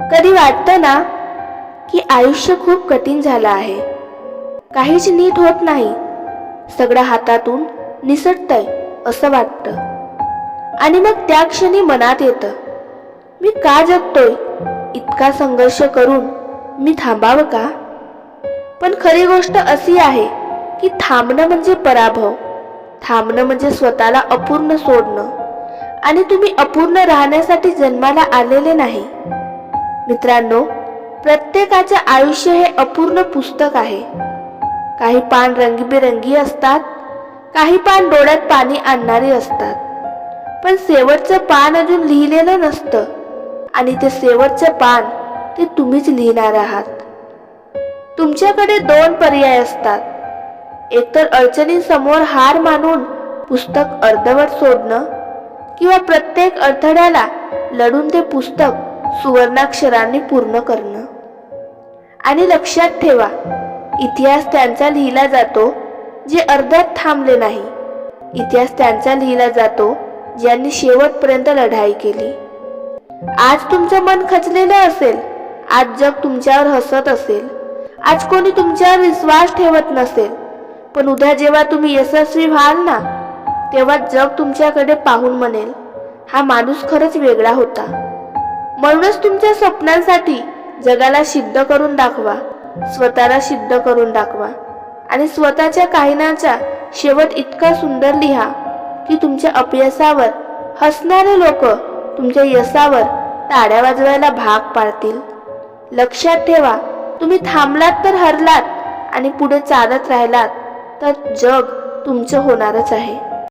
कधी वाटतं ना की आयुष्य खूप कठीण झालं आहे? काहीच नीट होत नाही. सगळं हातातून निसटतंय असं वाटतं. आणि मग त्या क्षणी मनात येतं मी का जगतोय? इतका संघर्ष करून मी थांबावं का? पण खरी गोष्ट अशी आहे की थांबणं म्हणजे पराभव. थांबणं म्हणजे स्वतःला अपूर्ण सोडणं. आणि तुम्ही अपूर्ण राहण्यासाठी जन्माला आलेले नाही. मित्रांनो प्रत्येकाचे आयुष्य हे अपूर्ण पुस्तक आहे. काही पान रंगीबेरंगी असतात काही पान डोळ्यात पाणी आणणारी असतात. पण शेवटचं पान अजून लिहिलेलं नसतं आणि ते शेवटचं पान ते तुम्हीच लिहिणार आहात. तुमच्याकडे दोन पर्याय असतात. एकतर अडचणींसमोर हार मानून पुस्तक अर्धवट सोडणं किंवा प्रत्येक अडथळ्याला लढून ते पुस्तक सुवर्णाक्षरांनी पूर्ण करणं. आणि लक्षात ठेवा इतिहास त्यांचा लिहिला जातो जे अर्ध्यात थांबले नाही. इतिहास त्यांचा लिहिला जातो ज्यांनी शेवटपर्यंत लढाई केली. आज तुमचं मन खचलेलं असेल आज जग तुमच्यावर हसत असेल आज कोणी तुमच्यावर विश्वास ठेवत नसेल पण उद्या जेव्हा तुम्ही यशस्वी व्हाल ना तेव्हा जग तुमच्याकडे पाहून म्हणेल हा माणूस खरंच वेगळा होता. म्हणूनच तुमच्या स्वप्नांसाठी जगाला सिद्ध करून दाखवा. स्वतःला सिद्ध करून दाखवा. आणि स्वतःच्या काहिनाचा शेवट इतका सुंदर लिहा की तुमच्या अपयशावर हसणारे लोक तुमच्या यशावर टाळ्या वाजवायला भाग पाडतील. लक्षात ठेवा तुम्ही थांबलात तर हरलात आणि पुढे चालत राहिलात तर जग तुमचं होणारच आहे.